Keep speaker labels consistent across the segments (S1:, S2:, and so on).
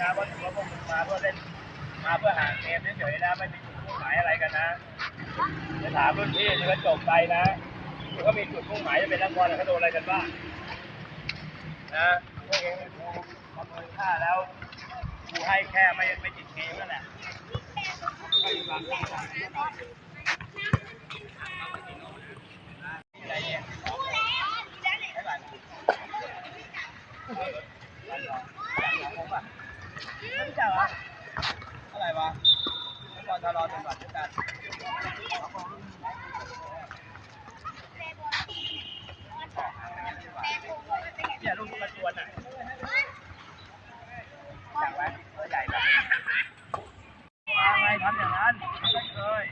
S1: นะว่าถือว่าพวกมึงมาเพื่อเล่นมาเพื่อหาเกมเฉยๆนะไม่มีจุดมุ่งหมายอะไรกันนะจะถามรุ่นพี่นี่ก็จบไปนะคือเขามีจุดมุ่งหมายจะเป็นนักบอลเขาโดนอะไรกันบ้างนะพวกเองกูประเมินค่าแล้วกูให้แค่ไม่ไม่ติดเกมนั่นแหละไม่มีความตั้งใจอะไรเนี่ยไม่ไหว ไม่รู้จักเหรออะไรวะนักบอลทะเลาะจังหวัดด้วยกันเนี่ยลูกกระชวนอะอยากไหมตัวใหญ่แบบมาไงทำอย่างนั้นไม่เคย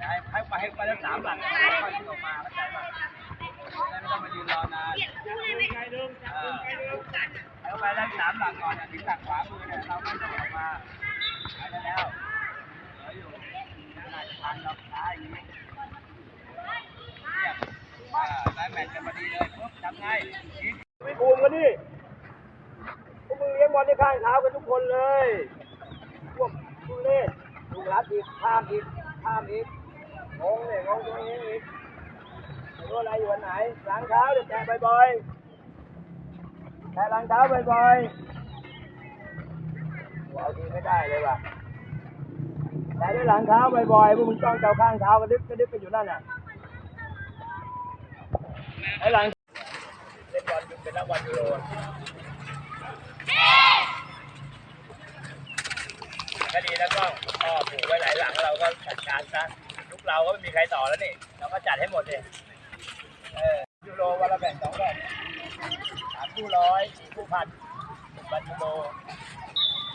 S1: ให้ให้ไปให้ไปแล้วสามหลังามหลังก่อนอะถึงหลังขวามือเนี่ยเราไม่ต้องออกมาไปแล้วเหลืออยู่น่าจะทันเราช้าอย่างนี้ได้แมตช์กันพอดีเลยปุ๊บทำไงไม่บูมกันดิพวกมึงเลี้ยงบอลในข้างเท้ากันทุกคนเลยพวกมึงเล่นลูกรับอีกข้ามอีกข้ามอีกงงเนี่ยงงตัวเองอีกไม่รู้อะไรอยู่อันไหนล้างเท้าเดี๋ยวแตะบ่อยๆแตะล้างเท้าบ่อยๆ เอาทีไม่ได้เลยว่ะแตะด้วยหลังเท้าบ่อยๆพวกมึงจ้องเจ้าข้างเท้ากระดึ๊บกระดึ๊บกันอยู่นั่นน่ะไอ้หลังเล่นบอลเป็นนักบอลยูโรก็ดีแล้วก็พ่อปลูกไว้หลายหลังเราก็จัดการซะลูกเราก็ไม่มีใครต่อแล้วนี่เราก็จัดให้หมดเลยเออยูโรวันละแบ่งสองแบ่งสามคู่ร้อยสี่คู่พันบบอลยูโร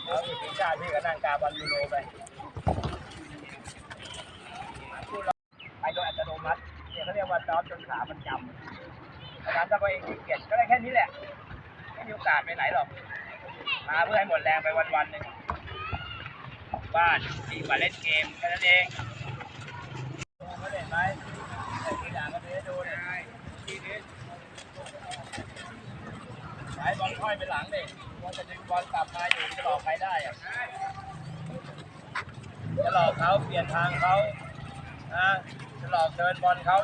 S1: แล้วมีทีมชาติที่ก็นั่งกาบอลยูโรไปคู่ร้อยไปโดยอัตโนมัติเนี่ยเขาเรียกว่าซ้อมจนขามันจำอาจารย์ถ้าตัวเองขี้เกียจก็ได้แค่นี้แหละไม่มีโอกาสไปไหนหรอกมาเพื่อให้หมดแรงไปวันๆหนึ่งบ้านดีกว่าเล่นเกมแค่นั้นเองดูเขาเห็นไหมไอ้ตัวอย่างก็ดูให้ดูนี่ยทีนี้ใช้บอลค่อยไปหลังเดิว่าจะดึงบอลกลับมาอยู่จะหลอด จะหลอกเขาเปลี่ยนทางเขานะจะหลอกเดินบอลเขา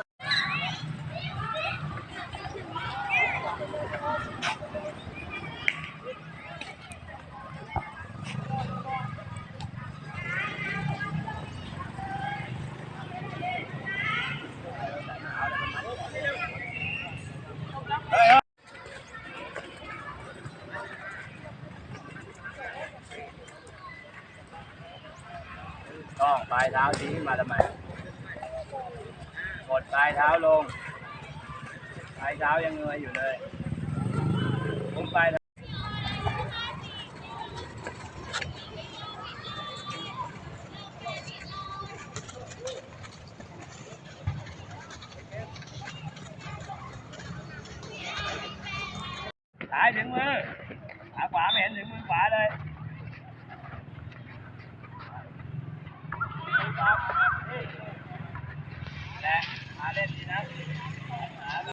S1: ต้องปลายเท้าชี้มาทำไมกดปลายเท้าลง ปลายเท้ายังเงยอยู่เลยมุมปลายซ้ายถึงมือขาขวาไม่เห็นถึงมือขวาเลย